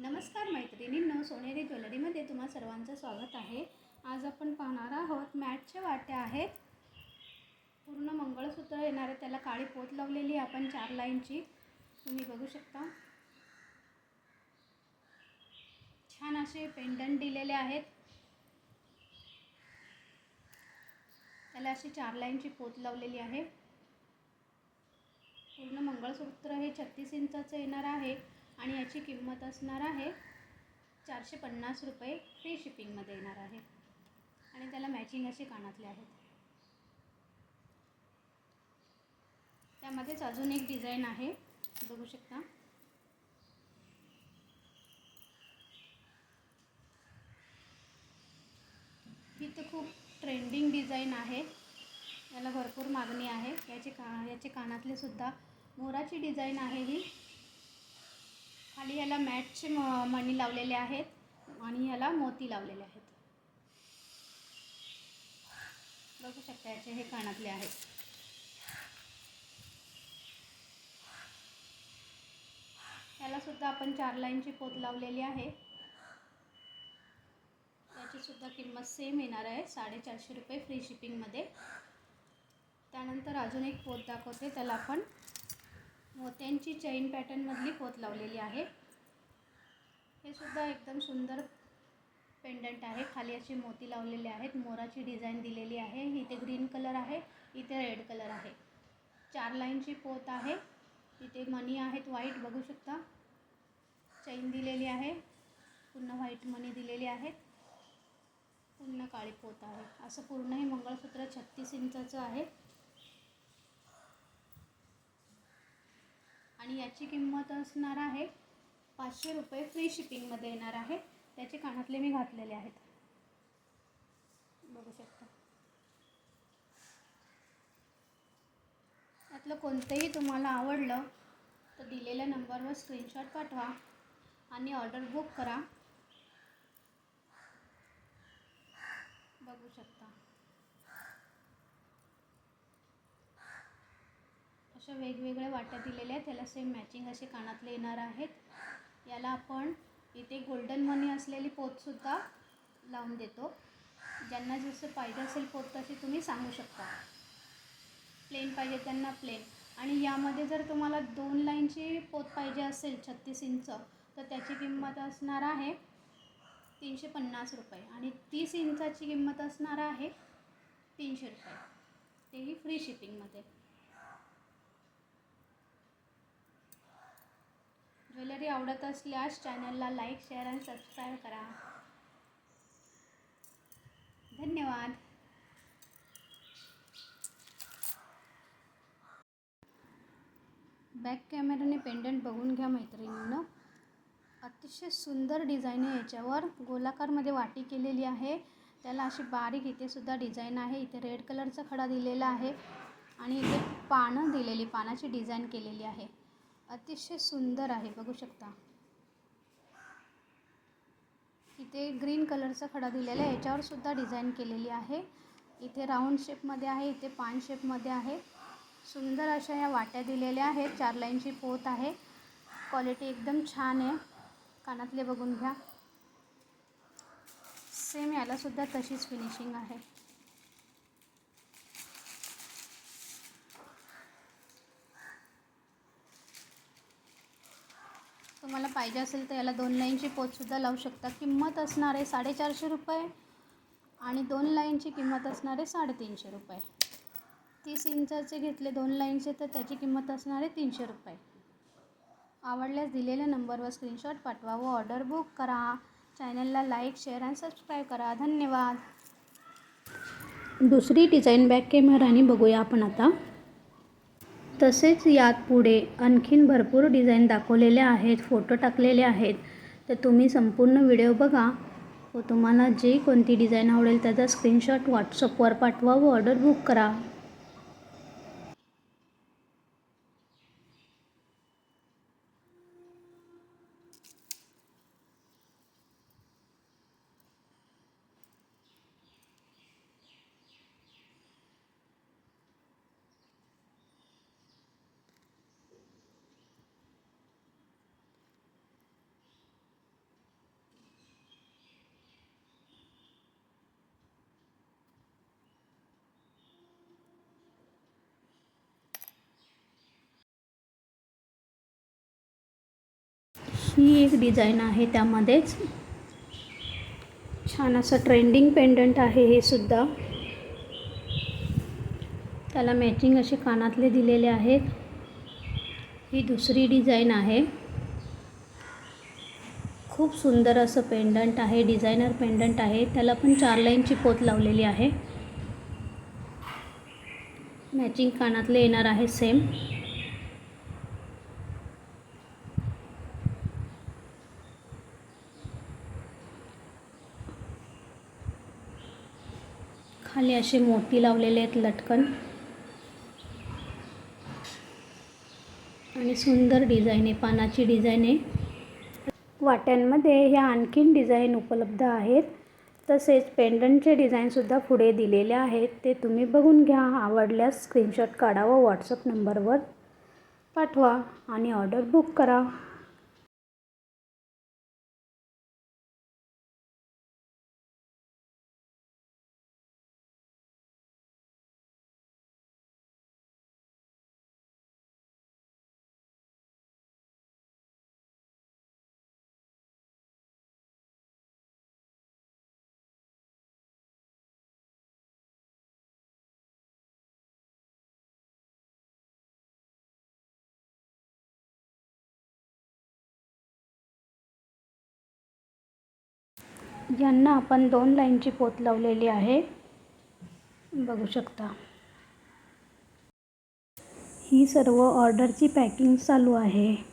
नमस्कार मैत्रिणींनो सोनेरी ज्वेलरीमध्ये तुम्हा सर्वांचं स्वागत आहे. आज आपण पाहणार आहोत मॅटच्या वाट्या आहेत. पूर्ण मंगळसूत्र येणार आहे त्याला काळी पोत लावलेली आहे आपण चार लाईनची. तुम्ही बघू शकता. छान असे पेंडंट दिलेले आहेत. त्याला अशी चार लाईनची पोत लावलेली आहे. पूर्ण मंगळसूत्र हे छत्तीस इंचाचं येणार आहे. आणि याची किंमत असणार आहे चारशे पन्नास रुपये फ्री शिपिंगमध्ये येणार आहे. आणि त्याला मॅचिंग असे कानातले आहेत. त्यामध्येच अजून एक डिझाईन आहे. बघू शकता. ही तर खूप ट्रेंडिंग डिझाईन आहे. याला भरपूर मागणी आहे. याचे का याचे कानातले सुद्धा मोराची डिझाईन आहे ही. खाली ह्याला मॅटचे म मणी लावलेले आहेत आणि ह्याला मोती लावलेले आहेत. बघू शकता याचे हे कानातले आहेत. याला सुद्धा आपण चार लाईनची पोत लावलेली आहे. याची सुद्धा किंमत सेम येणार आहे साडेचारशे रुपये फ्री शिपिंगमध्ये त्यानंतर अजून एक पोत दाखवते त्याला आपण मोत्यांची चैन पॅटर्नमधली पोत लावलेली आहे. हे सुद्धा एकदम सुंदर पेंडंट आहे. खाली असे मोती लावलेले आहेत. मोराची डिझाईन दिलेली आहे. इथे ग्रीन कलर आहे. इथे रेड कलर आहे. चार लाईनची पोत आहे. इथे मनी आहेत. व्हाईट बघू शकता. चैन दिलेली आहे. पूर्ण व्हाईट मनी दिलेली आहेत. पूर्ण काळी पोत आहे. असं पूर्ण हे मंगळसूत्र छत्तीस इंचाचं आहे. आणि याची किंमत असणार आहे पाचशे रुपये. फ्री शिपिंगमध्ये येणार आहे. त्याचे कानातले मी घातलेले आहेत. बघू शकता. यातलं कोणतंही तुम्हाला आवडलं तर दिलेल्या नंबरवर स्क्रीनशॉट पाठवा आणि ऑर्डर बुक करा. बघू शकता. अशा वेगवेगळ्या वाट्या दिलेल्या आहेत. त्याला सेम मॅचिंग असे कानातले येणार आहेत. याला आपण इथे गोल्डन मनी असलेली पोतसुद्धा लावून देतो. ज्यांना जसं पाहिजे असेल पोत तशी तुम्ही सांगू शकता. प्लेन पाहिजे त्यांना प्लेन आणि यामध्ये जर तुम्हाला दोन लाईनची पोत पाहिजे असेल छत्तीस इंच तर त्याची किंमत असणार आहे तीनशे पन्नास रुपये. आणि तीस इंचाची किंमत असणार आहे तीनशे रुपये. तेही फ्री शिपिंगमध्ये ज्वेलरी आवडत असल्यास चॅनलला लाईक शेअर आणि सबस्क्राईब करा. धन्यवाद. बॅक कॅमेऱ्याने पेंडंट बघून घ्या मैत्रिणीनं. अतिशय सुंदर डिझाईन आहे याच्यावर. गोलाकारमध्ये वाटी केलेली आहे. त्याला अशी बारीक इथे सुद्धा डिझाईन आहे. इथे रेड कलरचा खडा दिलेला आहे आणि इथे पानं दिलेली पानाची डिझाईन केलेली आहे. अतिशय सुंदर आहे बघू शकता. इथे ग्रीन कलरचा खडा दिलेला आहे याच्यावर सुद्धा डिझाईन केलेली आहे. इथे राऊंड शेपमध्ये आहे इथे पान शेपमध्ये आहे. सुंदर अशा या वाट्या दिलेल्या आहेत चार लाईनची पोत आहे. क्वालिटी एकदम छान आहे कानातले बघून घ्या. सेम यालासुद्धा तशीच फिनिशिंग आहे. तुम्हाला पाहिजे असेल तर याला दोन लाईनची पोतसुद्धा लावू शकता. किंमत असणार आहे साडेचारशे रुपये आणि दोन लाईनची किंमत असणार आहे साडेतीनशे रुपये. तीस इंचाचे घेतले दोन लाईनचे तर त्याची किंमत असणार आहे तीनशे रुपये. आवडल्यास दिलेल्या नंबरवर स्क्रीनशॉट पाठवा व ऑर्डर बुक करा. चॅनलला लाईक शेअर आणि सबस्क्राईब करा. धन्यवाद. दुसरी डिझाईन बॅक कॅमेराने बघूया आपण आता. तसेच यात पुढे आणखीन भरपूर डिझाईन दाखवलेल्या आहेत फोटो टाकलेले आहेत. तर तुम्ही संपूर्ण व्हिडिओ बघा. व तुम्हाला जे कोणती डिझाईन आवडेल त्याचा स्क्रीनशॉट व्हॉट्सअपवर पाठवा व ऑर्डर बुक करा. ही एक डिझाईन आहे त्यामध्येच. छान असं ट्रेंडिंग पेंडंट आहे हे सुद्धा. त्याला मॅचिंग असे कानातले दिलेले आहेत. ही दुसरी डिझाईन आहे. खूप सुंदर असं पेंडंट आहे डिझायनर पेंडंट आहे. त्याला पण चार लाईनची पोत लावलेली आहे. मॅचिंग कानातले येणार आहे सेम खाली असे मोती लावलेले आहेत लटकन. आणि सुंदर डिझाईन आहे पानाची डिझाईन आहे. वाट्यांमध्ये ह्या आणखीन डिझाईन उपलब्ध आहेत. तसेच पेंडंटचे डिझाईनसुद्धा पुढे दिलेले आहेत. ते तुम्ही बघून घ्या. आवडल्यास स्क्रीनशॉट काढा व व्हॉट्सअप नंबरवर पाठवा आणि ऑर्डर बुक करा. यांना आपण दोन लाईनची पोत लावलेली आहे. बघू शकता. ही सर्व ऑर्डरची पॅकिंग चालू आहे.